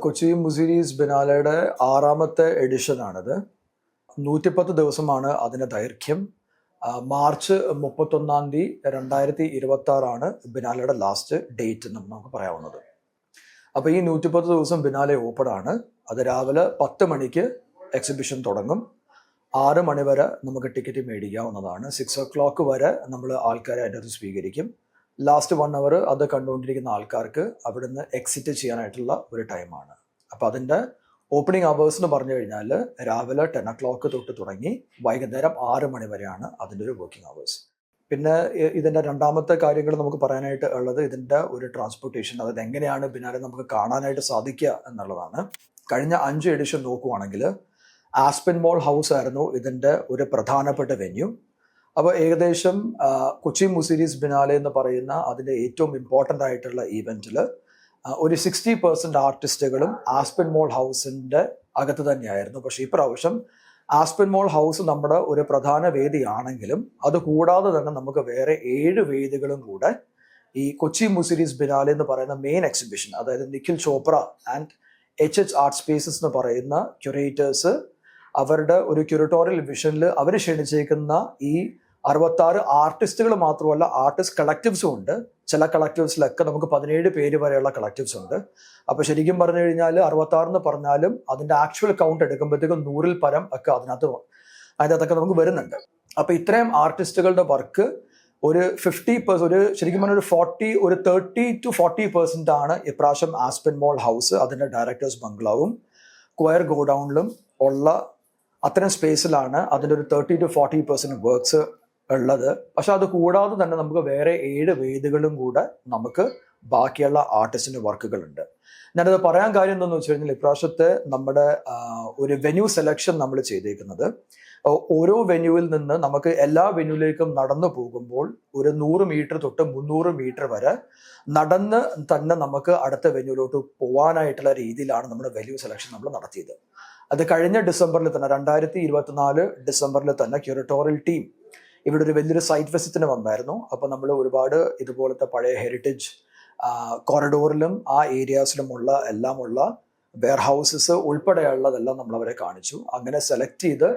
കൊച്ചി മുസിരീസ് ബിനാലയുടെ ആറാമത്തെ എഡിഷനാണിത്. നൂറ്റിപ്പത്ത് ദിവസമാണ് അതിന്റെ ദൈർഘ്യം. മാർച്ച് മുപ്പത്തൊന്നാം തീയതി രണ്ടായിരത്തി ഇരുപത്തി ആറാണ് ബിനാലയുടെ ലാസ്റ്റ് ഡേറ്റ് എന്ന് നമുക്ക് പറയാവുന്നത്. അപ്പോൾ ഈ നൂറ്റിപ്പത്ത് ദിവസം ബിനാലെ ഓപ്പൺ ആണ് അത് രാവിലെ പത്ത് മണിക്ക് എക്സിബിഷൻ തുടങ്ങും. ആറ് മണി വരെ നമുക്ക് ടിക്കറ്റ് മേടിക്കാവുന്നതാണ്. സിക്സ് ഒ ക്ലോക്ക് വരെ നമ്മൾ ആൾക്കാരെ അതിന്റെ അത് സ്വീകരിക്കും. ലാസ്റ്റ് വൺ അവർ അത് കണ്ടുകൊണ്ടിരിക്കുന്ന ആൾക്കാർക്ക് അവിടുന്ന് എക്സിറ്റ് ചെയ്യാനായിട്ടുള്ള ഒരു ടൈമാണ് അപ്പോൾ അതിന്റെ ഓപ്പണിംഗ് അവേഴ്സ് എന്ന് പറഞ്ഞു കഴിഞ്ഞാൽ രാവിലെ ടെൻ ഒ ക്ലോക്ക് തൊട്ട് തുടങ്ങി വൈകുന്നേരം ആറ് മണി വരെയാണ് അതിന്റെ ഒരു വർക്കിംഗ് അവേഴ്സ് പിന്നെ ഇതിന്റെ രണ്ടാമത്തെ കാര്യങ്ങൾ നമുക്ക് പറയാനായിട്ട് ഉള്ളത് ഇതിന്റെ ഒരു ട്രാൻസ്പോർട്ടേഷൻ അതായത് എങ്ങനെയാണ് ബിനാലെ നമുക്ക് കാണാനായിട്ട് സാധിക്കുക എന്നുള്ളതാണ്. കഴിഞ്ഞ അഞ്ച് എഡിഷൻ നോക്കുവാണെങ്കിൽ ആസ്പെൻ മോൾ ഹൗസ് ആയിരുന്നു ഇതിന്റെ ഒരു പ്രധാനപ്പെട്ട വെന്യൂ അപ്പോൾ ഏകദേശം കൊച്ചി മുസീരീസ് ബിനാലെ എന്ന് പറയുന്ന അതിന്റെ ഏറ്റവും ഇമ്പോർട്ടന്റ് ആയിട്ടുള്ള ഈവെന്റിൽ ഒരു സിക്സ്റ്റി പെർസെന്റ് ആർട്ടിസ്റ്റുകളും ആസ്പെൻ മോൾ ഹൗസിന്റെ അകത്ത് തന്നെയായിരുന്നു. പക്ഷേ ഇപ്രാവശ്യം ആസ്പെൻ മോൾ ഹൗസ് നമ്മുടെ ഒരു പ്രധാന വേദിയാണെങ്കിലും അത് കൂടാതെ തന്നെ നമുക്ക് വേറെ ഏഴ് വേദികളും കൂടെ ഈ കൊച്ചി മുസിരീസ് ബിനാലെ എന്ന് പറയുന്ന മെയിൻ എക്സിബിഷൻ അതായത് Nikhil Chopra and H H art spaces എന്ന് പറയുന്ന ക്യൂറേറ്റേഴ്സ് അവരുടെ ഒരു ക്യൂറട്ടോറിയൽ വിഷനിൽ അവർ ക്ഷണിച്ചേക്കുന്ന ഈ അറുപത്താറ് ആർട്ടിസ്റ്റുകൾ മാത്രമല്ല ആർട്ടിസ്റ്റ് കളക്റ്റീവ്സും ഉണ്ട്. ചില കളക്റ്റീവ്സിലൊക്കെ നമുക്ക് പതിനേഴ് പേര് വരെയുള്ള കളക്റ്റീവ്സ് ഉണ്ട്. അപ്പോൾ ശരിക്കും പറഞ്ഞു കഴിഞ്ഞാൽ അറുപത്താറ് എന്ന് പറഞ്ഞാലും അതിന്റെ ആക്ച്വൽ കൗണ്ട് എടുക്കുമ്പോഴത്തേക്കും നൂറിൽ പരം ഒക്കെ അതിനകത്ത് അതിനകത്തൊക്കെ നമുക്ക് വരുന്നുണ്ട്. അപ്പോൾ ഇത്രയും ആർട്ടിസ്റ്റുകളുടെ വർക്ക് ഒരു ഫിഫ്റ്റി പേഴ്സ് ഒരു ശരിക്കും പറഞ്ഞാൽ ഒരു ഫോർട്ടി ഒരു തേർട്ടി ടു ഫോർട്ടി പെർസെന്റ് ആണ് ഇപ്രാവശ്യം ആസ്പെൻ മോൾ ഹൗസ് അതിന്റെ ഡയറക്ടേഴ്സ് ബംഗ്ലാവും. ക്വയർ ഗോഡൗണിലും ഉള്ള അത്തരം സ്പേസിലാണ് അതിന്റെ ഒരു thirty to forty percent works ഉള്ളത്. പക്ഷെ അത് കൂടാതെ തന്നെ നമുക്ക് വേറെ ഏഴ് വേദികളും കൂടെ നമുക്ക് ബാക്കിയുള്ള ആർട്ടിസ്റ്റിന്റെ വർക്കുകളുണ്ട്. ഞാനത് പറയാൻ കാര്യം എന്താണെന്ന് വെച്ച് കഴിഞ്ഞാൽ ഇപ്രാവശ്യത്തെ നമ്മുടെ ഒരു വെന്യൂ സെലക്ഷൻ നമ്മൾ ചെയ്തേക്കുന്നത്. ഓരോ വെന്യൂവിൽ നിന്ന് നമുക്ക് എല്ലാ വെന്യൂവിലേക്കും നടന്നു പോകുമ്പോൾ ഒരു നൂറ് മീറ്റർ തൊട്ട് മുന്നൂറ് മീറ്റർ വരെ നടന്ന് തന്നെ നമുക്ക് അടുത്ത വെന്യൂവിലോട്ട് പോകാനായിട്ടുള്ള രീതിയിലാണ് നമ്മുടെ വെന്യൂ സെലക്ഷൻ നമ്മൾ നടത്തിയത്. അത് കഴിഞ്ഞ ഡിസംബറിൽ തന്നെ രണ്ടായിരത്തി ഇരുപത്തിനാല് ഡിസംബറിൽ തന്നെ ക്യൂറട്ടോറിയൽ ടീം ഇവിടെ ഒരു വലിയൊരു സൈറ്റ് വിസിറ്റിന് വന്നായിരുന്നു. അപ്പോൾ നമ്മൾ ഒരുപാട് ഇതുപോലത്തെ പഴയ ഹെറിറ്റേജ് കോറിഡോറിലും ആ ഏരിയാസിലുമുള്ള എല്ലാമുള്ള വെയർ ഹൗസസ് ഉൾപ്പെടെയുള്ളതെല്ലാം നമ്മൾ അവരെ കാണിച്ചു. അങ്ങനെ സെലക്ട് ചെയ്ത്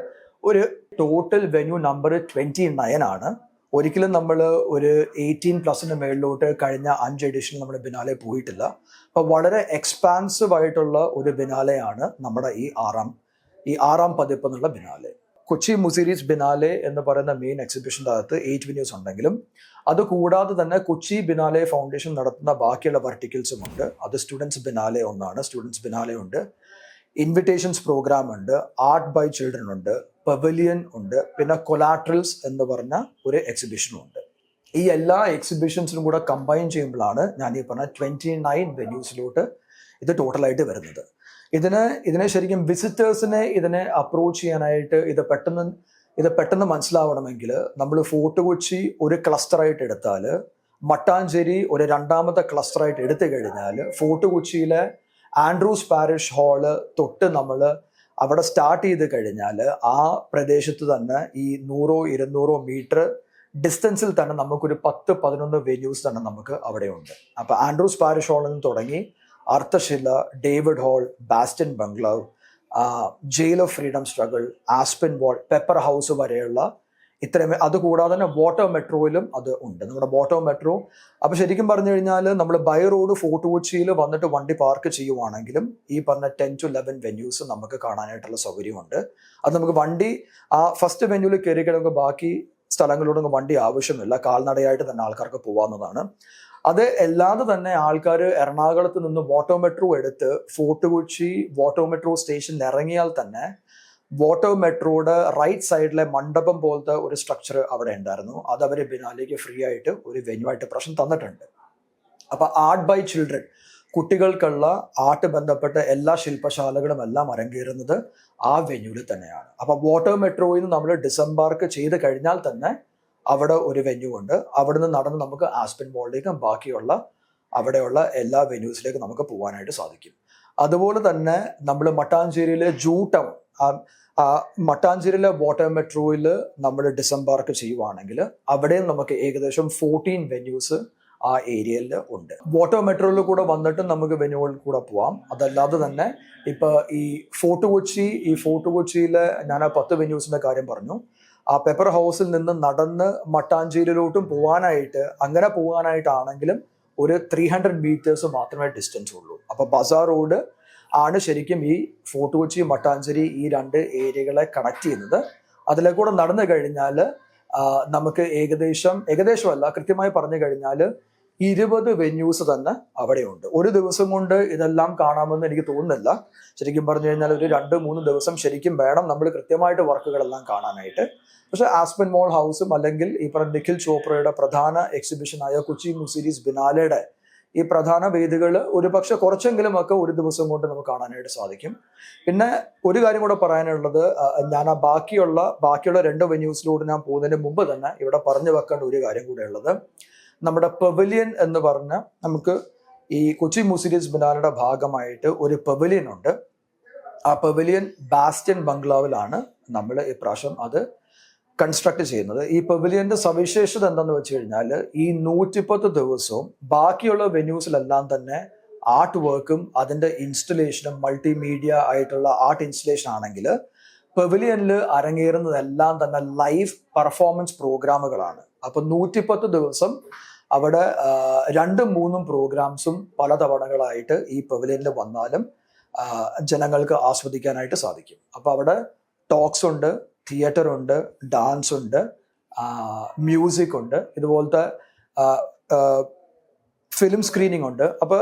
ഒരു total venue number twenty nine ആണ്. ഒരിക്കലും നമ്മൾ ഒരു എയ്റ്റീൻ പ്ലസിന് മേളിലോട്ട് കഴിഞ്ഞ അഞ്ച് എഡിഷൻ നമ്മൾ ബിനാലെ പോയിട്ടില്ല. അപ്പോൾ വളരെ എക്സ്പാൻസീവ് ആയിട്ടുള്ള ഒരു ബിനാലെയാണ് നമ്മുടെ ഈ ആറാം ഈ ആറാം പതിപ്പ് എന്നുള്ള ബിനാലെ. കൊച്ചി മുസീരീസ് ബിനാലെ എന്ന് പറയുന്ന മെയിൻ എക്സിബിഷന്റെ അകത്ത് എയ്റ്റ് വെന്യൂസ് ഉണ്ടെങ്കിലും അത് കൂടാതെ തന്നെ കൊച്ചി ബിനാലെ ഫൗണ്ടേഷൻ നടത്തുന്ന ബാക്കിയുള്ള വെർട്ടിക്കൽസും ഉണ്ട്. അത് സ്റ്റുഡൻസ് ബിനാലെ ഒന്നാണ്. സ്റ്റുഡൻസ് ബിനാലെ ഉണ്ട്. ഇൻവിറ്റേഷൻസ് പ്രോഗ്രാം ഉണ്ട്. ആർട്ട് ബൈ ചിൽഡ്രൻ ഉണ്ട്. പവലിയൻ ഉണ്ട്. പിന്നെ കൊലാട്രൽസ് എന്ന് പറഞ്ഞ ഒരു എക്സിബിഷനും ഉണ്ട്. ഈ എല്ലാ എക്സിബിഷൻസിനും കൂടെ കമ്പൈൻ ചെയ്യുമ്പോഴാണ് ഞാൻ ഈ പറഞ്ഞ ട്വന്റി നയൻ വെന്യൂസിലോട്ട് ഇത് ടോട്ടലായിട്ട് വരുന്നത്. ഇതിന് ഇതിനെ ശരിക്കും വിസിറ്റേഴ്സിനെ ഇതിനെ അപ്രോച്ച് ചെയ്യാനായിട്ട് ഇത് പെട്ടെന്ന് ഇത് പെട്ടെന്ന് മനസ്സിലാവണമെങ്കിൽ നമ്മൾ ഫോർട്ട് കൊച്ചി ഒരു ക്ലസ്റ്ററായിട്ട് എടുത്താൽ മട്ടാഞ്ചേരി ഒരു രണ്ടാമത്തെ ക്ലസ്റ്ററായിട്ട് എടുത്തു കഴിഞ്ഞാൽ ഫോർട്ട് കൊച്ചിയിലെ ആൻഡ്രൂസ് പാരിഷ് ഹാൾ തൊട്ട് നമ്മൾ അവിടെ സ്റ്റാർട്ട് ചെയ്ത് കഴിഞ്ഞാൽ ആ പ്രദേശത്ത് തന്നെ ഈ നൂറോ ഇരുന്നൂറോ മീറ്റർ ഡിസ്റ്റൻസിൽ തന്നെ നമുക്കൊരു പത്ത് പതിനൊന്ന് വെന്യൂസ് തന്നെ നമുക്ക് അവിടെ ഉണ്ട് അപ്പോൾ ആൻഡ്രൂസ് പാരിഷ് ഹാളിൽ നിന്ന് തുടങ്ങി Arthashila David Hall Bastion bungalow jail of freedom struggle Aspinwall pepper house വരെയുള്ള ഇത്രയും അതുകൂടാതെ തന്നെ വാട്ടർ മെട്രോയിലും അത് ഉണ്ട്. നമ്മുടെ വാട്ടർ മെട്രോ അപ്പൊ ശരിക്കും പറഞ്ഞു കഴിഞ്ഞാൽ നമ്മൾ ബൈ റോഡ് ഫോർട്ട് കൊച്ചിയിൽ വന്നിട്ട് വണ്ടി പാർക്ക് ചെയ്യുവാണെങ്കിലും ഈ പറഞ്ഞ ടെൻ ടു ലെവൻ വെന്യൂസ് നമുക്ക് കാണാനായിട്ടുള്ള സൗകര്യമുണ്ട്. അത് നമുക്ക് വണ്ടി ആ ഫസ്റ്റ് വെന്യൂവിൽ കയറി കഴിയുമ്പോൾ ബാക്കി സ്ഥലങ്ങളിലൂടെ വണ്ടി ആവശ്യമില്ല. കാൽനടയായിട്ട് തന്നെ ആൾക്കാർക്ക് പോകാവുന്നതാണ് അത് അല്ലാതെ തന്നെ ആൾക്കാർ എറണാകുളത്ത് നിന്ന് വാട്ടർ മെട്രോ എടുത്ത് ഫോർട്ട് കൊച്ചി വാട്ടർ മെട്രോ സ്റ്റേഷനിൽ ഇറങ്ങിയാൽ തന്നെ വോട്ടോ മെട്രോയുടെ റൈറ്റ് സൈഡിലെ മണ്ഡപം പോലത്തെ ഒരു സ്ട്രക്ചർ അവിടെ ഉണ്ടായിരുന്നു. അത് അവർ ബിനാലേക്ക് ഫ്രീ ആയിട്ട് ഒരു വെന്യൂ ആയിട്ട് പ്രശ്നം തന്നിട്ടുണ്ട്. അപ്പൊ ആർട്ട് ബൈ ചിൽഡ്രൻ കുട്ടികൾക്കുള്ള ആർട്ട് ബന്ധപ്പെട്ട എല്ലാ ശില്പശാലകളും എല്ലാം അരങ്ങേറുന്നത് ആ വെന്യൂവിൽ തന്നെയാണ്. അപ്പൊ വാട്ടർ മെട്രോയിൽ നിന്ന് നമ്മൾ ഡിസംബാർക്ക് ചെയ്ത് കഴിഞ്ഞാൽ തന്നെ അവിടെ ഒരു വെന്യൂ ഉണ്ട്. അവിടെ നിന്ന് നടന്ന് നമുക്ക് ആസ്പിൻ മോളിലേക്കും ബാക്കിയുള്ള അവിടെയുള്ള എല്ലാ വെന്യൂസിലേക്കും നമുക്ക് പോകാനായിട്ട് സാധിക്കും. അതുപോലെ തന്നെ നമ്മൾ മട്ടാഞ്ചേരിയിലെ ജൂ ടൗൺ മട്ടാഞ്ചേരിയിലെ വാട്ടർ മെട്രോയിൽ നമ്മൾ ഡിസംബാർക്ക് ചെയ്യുവാണെങ്കിൽ അവിടെയും നമുക്ക് ഏകദേശം ഫോർട്ടീൻ വെന്യൂസ് ആ ഏരിയയിൽ ഉണ്ട്. വാട്ടർ മെട്രോയിൽ കൂടെ വന്നിട്ട് നമുക്ക് വെന്യൂകളിൽ കൂടെ പോവാം. അതല്ലാതെ തന്നെ ഇപ്പൊ ഈ ഫോർട്ട് കൊച്ചി ഈ ഫോർട്ട് കൊച്ചിയിലെ ഞാൻ ആ പത്ത് വെന്യൂസിന്റെ കാര്യം പറഞ്ഞു. ആ പെപ്പർ ഹൗസിൽ നിന്ന് നടന്ന് മട്ടാഞ്ചേരിയിലോട്ടും പോകാനായിട്ട് അങ്ങനെ പോകാനായിട്ടാണെങ്കിലും ഒരു ത്രീ ഹൺഡ്രഡ് മീറ്റേഴ്സ് മാത്രമേ ഡിസ്റ്റൻസ് ഉള്ളൂ. അപ്പൊ ബസാർ റോഡ് ആണ് ശരിക്കും ഈ ഫോർട്ട് കൊച്ചി മട്ടാഞ്ചേരി ഈ രണ്ട് ഏരിയകളെ കണക്ട് ചെയ്യുന്നത്. അതിലെ കൂടെ നടന്നു കഴിഞ്ഞാൽ നമുക്ക് ഏകദേശം ഏകദേശമല്ല കൃത്യമായി പറഞ്ഞു കഴിഞ്ഞാൽ ഇരുപത് വെന്യൂസ് തന്നെ അവിടെയുണ്ട്. ഒരു ദിവസം കൊണ്ട് ഇതെല്ലാം കാണാമെന്ന് എനിക്ക് തോന്നുന്നില്ല. ശരിക്കും പറഞ്ഞു കഴിഞ്ഞാൽ ഒരു രണ്ട് മൂന്ന് ദിവസം ശരിക്കും വേണം നമ്മൾ കൃത്യമായിട്ട് വർക്കുകളെല്ലാം കാണാനായിട്ട്. പക്ഷേ ആസ്പൻ മോൾ ഹൗസും അല്ലെങ്കിൽ ഈ പറഞ്ഞ നിഖിൽ ചോപ്രയുടെ പ്രധാന എക്സിബിഷനായ കൊച്ചി മുസീരീസ് ബിനാലയുടെ ഈ പ്രധാന വേദികൾ ഒരുപക്ഷെ കുറച്ചെങ്കിലും ഒക്കെ ഒരു ദിവസം കൊണ്ട് നമുക്ക് കാണാനായിട്ട് സാധിക്കും. പിന്നെ ഒരു കാര്യം കൂടെ പറയാനുള്ളത് ഞാൻ ആ ബാക്കിയുള്ള ബാക്കിയുള്ള രണ്ട് വെന്യൂസിലൂടെ ഞാൻ പോകുന്നതിന് മുമ്പ് തന്നെ ഇവിടെ പറഞ്ഞു വെക്കേണ്ട ഒരു കാര്യം കൂടെ ഉള്ളത്. നമ്മുടെ പെവലിയൻ എന്ന് പറഞ്ഞ നമുക്ക് ഈ കൊച്ചി മുസീരീസ് ബിനാലയുടെ ഭാഗമായിട്ട് ഒരു പെവലിയൻ ഉണ്ട്. ആ പെവലിയൻ ബാസ്റ്റ്യൻ ബംഗ്ലാവിലാണ് നമ്മൾ ഇപ്രാവശ്യം അത് കൺസ്ട്രക്ട് ചെയ്യുന്നത്. ഈ പെവിലിയന്റെ സവിശേഷത എന്താന്ന് വെച്ച് കഴിഞ്ഞാൽ ഈ നൂറ്റിപ്പത്ത് ദിവസവും ബാക്കിയുള്ള വെന്യൂസിലെല്ലാം തന്നെ ആർട്ട് വർക്കും അതിന്റെ ഇൻസ്റ്റലേഷനും മൾട്ടിമീഡിയ ആയിട്ടുള്ള ആർട്ട് ഇൻസ്റ്റലേഷൻ ആണെങ്കിൽ പെവിലിയനിൽ അരങ്ങേറുന്നതെല്ലാം തന്നെ ലൈവ് പെർഫോമൻസ് പ്രോഗ്രാമുകളാണ് അപ്പൊ നൂറ്റിപ്പത്ത് ദിവസം അവിടെ രണ്ടും മൂന്നും പ്രോഗ്രാംസും പല തവണകളായിട്ട് ഈ പെവിലിയനിൽ വന്നാലും ജനങ്ങൾക്ക് ആസ്വദിക്കാനായിട്ട് സാധിക്കും. അപ്പൊ അവിടെ ടോക്സ് ഉണ്ട് തിയേറ്റർ ഉണ്ട് ഡാൻസ് ഉണ്ട് മ്യൂസിക് ഉണ്ട് ഇതുപോലത്തെ ഫിലിം സ്ക്രീനിങ് ഉണ്ട്. അപ്പൊ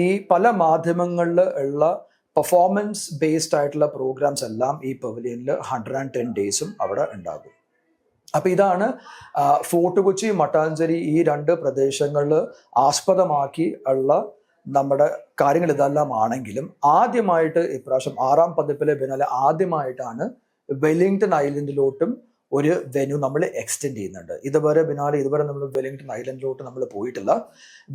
ഈ പല മാധ്യമങ്ങളിൽ ഉള്ള പെർഫോമൻസ് ബേസ്ഡ് ആയിട്ടുള്ള പ്രോഗ്രാംസ് എല്ലാം ഈ പവലിയനിൽ ഹൺഡ്രഡ് ആൻഡ് ടെൻ ഡേയ്സും അവിടെ ഉണ്ടാകും. അപ്പൊ ഇതാണ് ഫോർട്ട് കൊച്ചി മട്ടാഞ്ചേരി ഈ രണ്ട് പ്രദേശങ്ങളിൽ ആസ്പദമാക്കി ഉള്ള നമ്മുടെ കാര്യങ്ങൾ ഇതെല്ലാം ആണെങ്കിലും ആദ്യമായിട്ട് ഇപ്രാവശ്യം ആറാം പതിപ്പിലെ പിന്നാലെ ആദ്യമായിട്ടാണ് വെല്ലിംഗ്ടൺ ഐലൻഡിലോട്ടും ഒരു വെന്യൂ നമ്മൾ എക്സ്റ്റെൻഡ് ചെയ്യുന്നുണ്ട്. ഇതുവരെ ബിനാലെ ഇതുവരെ നമ്മൾ വെല്ലിംഗ്ടൺ ഐലൻഡിലോട്ട് നമ്മൾ പോയിട്ടില്ല.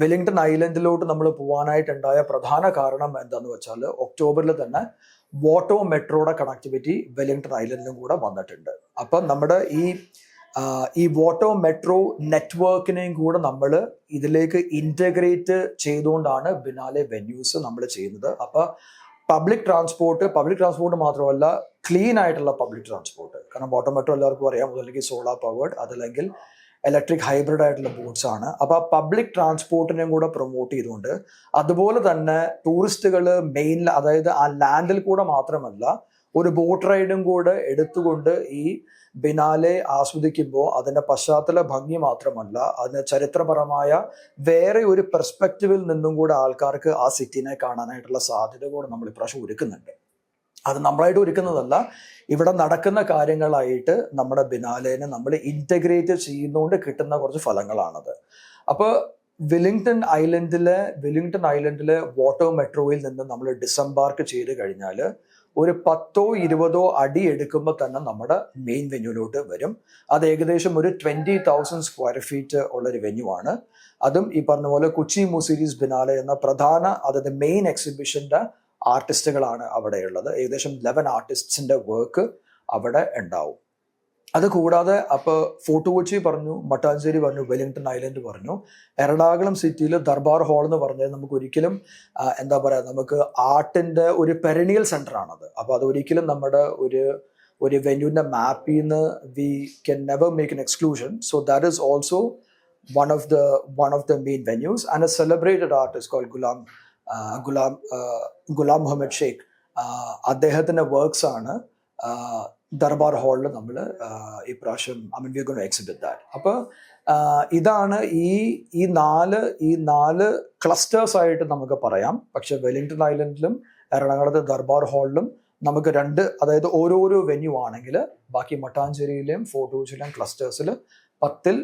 വെല്ലിംഗ്ടൺ ഐലൻഡിലോട്ട് നമ്മൾ പോകാനായിട്ടുണ്ടായ പ്രധാന കാരണം എന്താന്ന് വെച്ചാൽ ഒക്ടോബറിൽ തന്നെ വോട്ടോ മെട്രോയുടെ കണക്ടിവിറ്റി വെല്ലിംഗ്ടൺ ഐലൻഡിലും കൂടെ വന്നിട്ടുണ്ട്. അപ്പം നമ്മുടെ ഈ ഈ വോട്ടോ മെട്രോ നെറ്റ്വർക്കിനെയും കൂടെ നമ്മൾ ഇതിലേക്ക് ഇന്റഗ്രേറ്റ് ചെയ്തുകൊണ്ടാണ് ബിനാലെ വെന്യൂസ് നമ്മൾ ചെയ്യുന്നത്. അപ്പോൾ പബ്ലിക് ട്രാൻസ്പോർട്ട് പബ്ലിക് ട്രാൻസ്പോർട്ട് മാത്രമല്ല ക്ലീൻ ആയിട്ടുള്ള പബ്ലിക് ട്രാൻസ്പോർട്ട് കാരണം വോട്ടോ മെട്രോ എല്ലാവർക്കും അറിയാം അല്ലെങ്കിൽ സോളാർ പവേർഡ് അതല്ലെങ്കിൽ ഇലക്ട്രിക് ഹൈബ്രിഡ് ആയിട്ടുള്ള ബോട്ട്സ് ആണ്. അപ്പൊ പബ്ലിക് ട്രാൻസ്പോർട്ടിനെയും കൂടെ പ്രൊമോട്ട് ചെയ്തുകൊണ്ട് അതുപോലെ തന്നെ ടൂറിസ്റ്റുകൾ മെയിൻ അതായത് ആ ലാൻഡിൽ കൂടെ മാത്രമല്ല ഒരു ബോട്ട് റൈഡും കൂടെ എടുത്തുകൊണ്ട് ഈ ബിനാലെ ആസ്വദിക്കുമ്പോൾ അതിന്റെ പശ്ചാത്തല ഭംഗി മാത്രമല്ല അതിന് ചരിത്രപരമായ വേറെ ഒരു പെർസ്പെക്റ്റീവിൽ നിന്നും കൂടെ ആൾക്കാർക്ക് ആ സിറ്റിനെ കാണാനായിട്ടുള്ള സാധ്യത കൂടെ നമ്മൾ ഇപ്രാവശ്യം ഒരുക്കുന്നുണ്ട്. അത് നമ്മളായിട്ട് ഒരുക്കുന്നതല്ല ഇവിടെ നടക്കുന്ന കാര്യങ്ങളായിട്ട് നമ്മുടെ ബിനാലേനെ നമ്മൾ ഇന്റഗ്രേറ്റ് ചെയ്യുന്നതുകൊണ്ട് കിട്ടുന്ന കുറച്ച് ഫലങ്ങളാണത്. അപ്പോൾ വില്ലിംഗ്ടൺ ഐലൻഡിലെ വില്ലിംഗ്ടൺ ഐലൻഡിലെ വാട്ടർ മെട്രോയിൽ നിന്ന് നമ്മൾ ഡിസംബാർക്ക് ചെയ്ത് കഴിഞ്ഞാൽ ഒരു പത്തോ ഇരുപതോ അടി എടുക്കുമ്പോൾ തന്നെ നമ്മുടെ മെയിൻ വെന്യൂലോട്ട് വരും. അത് ഏകദേശം ഒരു ട്വന്റി തൗസൻഡ് സ്ക്വയർ ഫീറ്റ് ഉള്ള ഒരു വെന്യൂ ആണ്. അതും ഈ പറഞ്ഞ പോലെ കൊച്ചി മുസീരീസ് ബിനാല എന്ന പ്രധാന അതായത് മെയിൻ എക്സിബിഷന്റെ ആർട്ടിസ്റ്റുകളാണ് അവിടെയുള്ളത്. ഏകദേശം ലെവൻ ആർട്ടിസ്റ്റിന്റെ വർക്ക് അവിടെ ഉണ്ടാവും. അത് കൂടാതെ അപ്പൊ ഫോർട്ട് കൊച്ചി പറഞ്ഞു മട്ടാഞ്ചേരി പറഞ്ഞു വെലിംഗ്ടൺ ഐലൻഡ് പറഞ്ഞു. എറണാകുളം സിറ്റിയിൽ ദർബാർ ഹാൾ എന്ന് പറഞ്ഞാൽ നമുക്ക് ഒരിക്കലും എന്താ പറയുക നമുക്ക് ആർട്ടിന്റെ ഒരു പെരണിയൽ സെന്റർ ആണത്. അപ്പൊ അത് ഒരിക്കലും നമ്മുടെ ഒരു ഒരു വെന്യൂവിന്റെ മാപ്പിൽ നിന്ന് we can never make an exclusion so that is also one of the one of the main venues and a celebrated artist call Ghulam Ghulam Ghulam Mohammed Sheikh അദ്ദേഹത്തിന്റെ വർക്ക്സ് ആണ്. ദർബാർ ഹാളിൽ നമ്മൾ ഇപ്രാവശ്യം I mean we gone exhibit that അപ്പോൾ ഇതാണ് ഈ ഈ നാല് ഈ നാല് ക്ലസ്റ്റേഴ്സ് ആയിട്ട് നമുക്ക് പറയാം. പക്ഷെ വെലിംഗ്ടൺ ഐലൻഡിലും എറണാകുളത്ത് ദർബാർ ഹാളിലും നമുക്ക് രണ്ട് അതായത് ഓരോരോ വെന്യൂ ആണെങ്കിൽ ബാക്കി മട്ടാഞ്ചേരിയിലെയും ഫോർട്ട് കൊച്ചിയിലെയും ക്ലസ്റ്റേഴ്സിൽ പത്തിൽ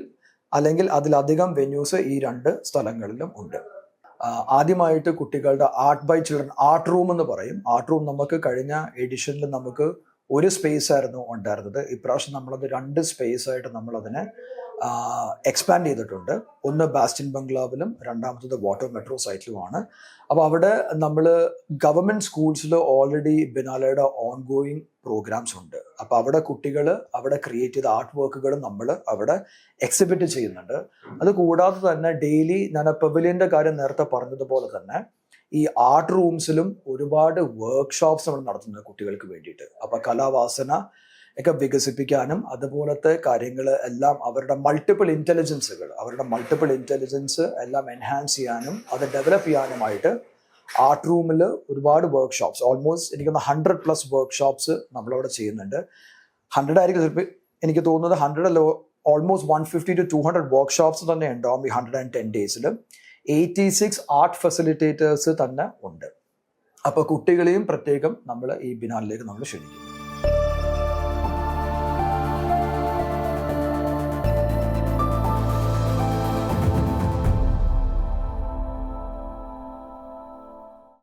അല്ലെങ്കിൽ അതിലധികം വെന്യൂസ് ഈ രണ്ട് സ്ഥലങ്ങളിലും ഉണ്ട്. ആദ്യമായിട്ട് കുട്ടികളുടെ art by children art room എന്ന് പറയും. ആർട്ട് റൂം നമുക്ക് കഴിഞ്ഞ എഡിഷനിൽ നമുക്ക് ഒരു സ്പേസ് ആയിരുന്നു ഉണ്ടായിരുന്നത്. ഇപ്രാവശ്യം നമ്മളത് രണ്ട് സ്പേസ് ആയിട്ട് നമ്മളതിനെ എക്സ്പാൻഡ് ചെയ്തിട്ടുണ്ട്. ഒന്ന് ബാസ്റ്റിൻ ബംഗ്ലാവിലും രണ്ടാമത്തത് വാട്ടർ മെട്രോ സൈറ്റിലുമാണ് അപ്പോൾ അവിടെ നമ്മൾ ഗവൺമെന്റ് സ്കൂൾസിൽ ഓൾറെഡി ബിനാലയുടെ ഓൺ ഗോയിങ് പ്രോഗ്രാംസ് ഉണ്ട്. അപ്പോൾ അവിടെ കുട്ടികൾ അവിടെ ക്രിയേറ്റ് ചെയ്ത ആർട്ട് വർക്കുകൾ നമ്മൾ അവിടെ എക്സിബിറ്റ് ചെയ്യുന്നുണ്ട്. അത് കൂടാതെ തന്നെ ഡെയിലി ഞാൻ പെവിലിയന്റെ കാര്യം നേരത്തെ പറഞ്ഞതുപോലെ തന്നെ ഈ ആർട്ട് റൂംസിലും ഒരുപാട് വർക്ക്ഷോപ്സ് നമ്മൾ നടത്തുന്നത് കുട്ടികൾക്ക് വേണ്ടിയിട്ട്. അപ്പൊ കലാവാസന ഒക്കെ വികസിപ്പിക്കാനും അതുപോലത്തെ കാര്യങ്ങൾ എല്ലാം അവരുടെ മൾട്ടിപ്പിൾ ഇന്റലിജൻസുകൾ അവരുടെ മൾട്ടിപ്പിൾ ഇന്റലിജൻസ് എല്ലാം എൻഹാൻസ് ചെയ്യാനും അത് ഡെവലപ്പ് ചെയ്യാനുമായിട്ട് ആർട്ട് റൂമിൽ ഒരുപാട് വർക്ക്ഷോപ്സ് ഓൾമോസ്റ്റ് എനിക്കൊന്ന് ഹൺഡ്രഡ് പ്ലസ് വർക്ക്ഷോപ്സ് നമ്മളവിടെ ചെയ്യുന്നുണ്ട്. ഹൺഡ്രഡ് ആയിരിക്കും ചിലപ്പോൾ എനിക്ക് തോന്നുന്നത് hundred almost one fifty to two hundred workshops തന്നെ ഉണ്ടാവും ഈ ഹൺഡ്രഡ് ആൻഡ് ടെൻ ഡേയ്സിൽ എയ്റ്റി സിക്സ് ആർട്ട് ഫെസിലിറ്റേറ്റേഴ്സ് തന്നെ ഉണ്ട്. അപ്പോൾ കുട്ടികളെയും പ്രത്യേകം നമ്മൾ ഈ ബിനാലിലേക്ക് നമ്മൾ ക്ഷണിക്കും